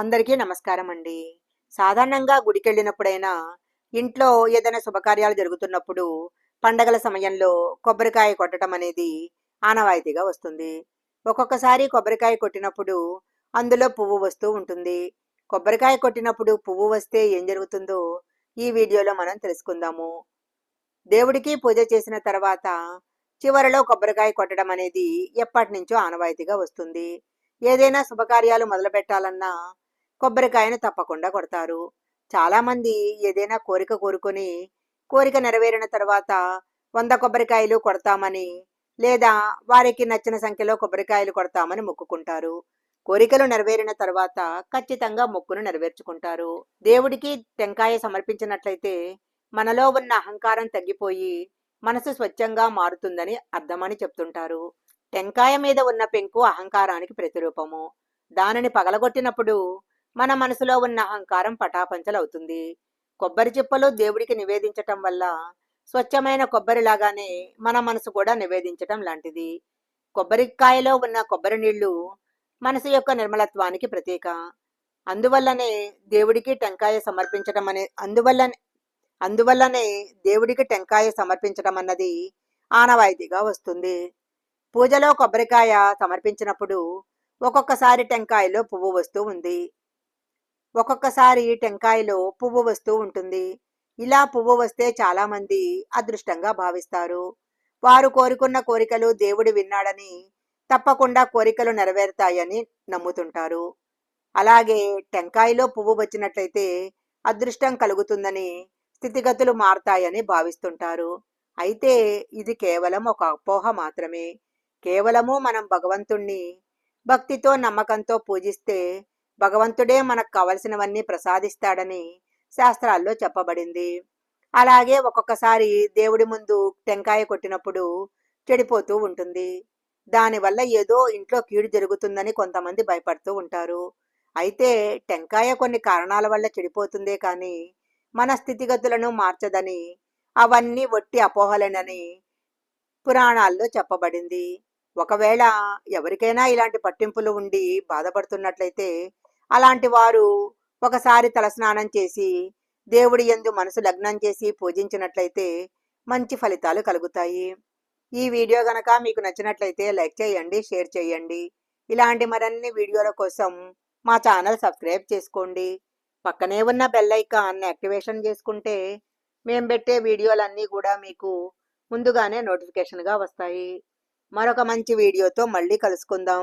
అందరికీ నమస్కారం అండి సాధారణంగా గుడికెళ్ళినప్పుడైనా ఇంట్లో ఏదైనా శుభకార్యాలు జరుగుతున్నప్పుడు పండగల సమయంలో కొబ్బరికాయ కొట్టడం అనేది ఆనవాయితీగా వస్తుంది. ఒక్కొక్కసారి కొబ్బరికాయ కొట్టినప్పుడు అందులో పువ్వు వస్తూ ఉంటుంది. కొబ్బరికాయ కొట్టినప్పుడు పువ్వు వస్తే ఏం జరుగుతుందో ఈ వీడియోలో మనం తెలుసుకుందాము. దేవుడికి పూజ చేసిన తర్వాత చివరిలో కొబ్బరికాయ కొట్టడం అనేది ఎప్పటి నుంచో ఆనవాయితీగా వస్తుంది. ఏదైనా శుభకార్యాలు మొదలు పెట్టాలన్నా కొబ్బరికాయను తప్పకుండా కొడతారు. చాలా మంది ఏదైనా కోరిక కోరుకొని కోరిక నెరవేరిన తర్వాత వంద కొబ్బరికాయలు కొడతామని లేదా వారికి నచ్చిన సంఖ్యలో కొబ్బరికాయలు కొడతామని మొక్కుకుంటారు. కోరికలు నెరవేరిన తర్వాత ఖచ్చితంగా మొక్కును నెరవేర్చుకుంటారు. దేవుడికి టెంకాయ సమర్పించినట్లయితే మనలో ఉన్న అహంకారం తగ్గిపోయి మనసు స్వచ్ఛంగా మారుతుందని అర్థమని చెప్తుంటారు. టెంకాయ మీద ఉన్న పెంకు అహంకారానికి ప్రతిరూపము. దానిని పగలగొట్టినప్పుడు మన మనసులో ఉన్న అహంకారం పటాపంచలవుతుంది. కొబ్బరి చిప్పలు దేవుడికి నివేదించటం వల్ల స్వచ్ఛమైన కొబ్బరిలాగానే మన మనసు కూడా నివేదించటం లాంటిది. కొబ్బరికాయలో ఉన్న కొబ్బరి నీళ్ళు మనసు యొక్క నిర్మలత్వానికి ప్రతీక. అందువల్లనే దేవుడికి టెంకాయ సమర్పించడం అనే అందువల్లనే అందువల్లనే దేవుడికి టెంకాయ సమర్పించటం అన్నది ఆనవాయితీగా వస్తుంది. పూజలో కొబ్బరికాయ సమర్పించినప్పుడు ఒక్కొక్కసారి టెంకాయలో పువ్వు వస్తూ ఉంది. ఒక్కొక్కసారి టెంకాయలో పువ్వు వస్తూ ఉంటుంది. ఇలా పువ్వు వస్తే చాలామంది అదృష్టంగా భావిస్తారు. వారు కోరుకున్న కోరికలు దేవుడు విన్నాడని తప్పకుండా కోరికలు నెరవేరుతాయని నమ్ముతుంటారు. అలాగే టెంకాయలో పువ్వు వచ్చినట్లయితే అదృష్టం కలుగుతుందని స్థితిగతులు మారతాయని భావిస్తుంటారు. అయితే ఇది కేవలం ఒక అపోహ మాత్రమే. కేవలము మనం భగవంతుణ్ణి భక్తితో నమ్మకంతో పూజిస్తే భగవంతుడే మనకు కావలసినవన్నీ ప్రసాదిస్తాడని శాస్త్రాల్లో చెప్పబడింది. అలాగే ఒక్కొక్కసారి దేవుడి ముందు టెంకాయ కొట్టినప్పుడు చెడిపోతూ ఉంటుంది. దానివల్ల ఏదో ఇంట్లో కీడు జరుగుతుందని కొంతమంది భయపడుతూ ఉంటారు. అయితే టెంకాయ కొన్ని కారణాల వల్ల చెడిపోతుందే కానీ మన స్థితిగతులను మార్చదని అవన్నీ ఒట్టి అపోహలేనని పురాణాల్లో చెప్పబడింది. ఒకవేళ ఎవరికైనా ఇలాంటి పట్టింపులు ఉండి బాధపడుతున్నట్లయితే అలాంటి వారు ఒకసారి తలస్నానం చేసి దేవుడి ఎందు మనసు లగ్నం చేసి పూజించినట్లయితే మంచి ఫలితాలు కలుగుతాయి. ఈ వీడియో గనక మీకు నచ్చినట్లయితే లైక్ చేయండి షేర్ చేయండి. ఇలాంటి మరిన్ని వీడియోల కోసం మా ఛానల్ సబ్స్క్రైబ్ చేసుకోండి. పక్కనే ఉన్న బెల్ ఐకాన్ యాక్టివేషన్ చేసుకుంటే మేము పెట్టే వీడియోలన్నీ కూడా మీకు ముందుగానే నోటిఫికేషన్గా వస్తాయి. మరొక మంచి వీడియోతో మళ్ళీ కలుసుకుందాం.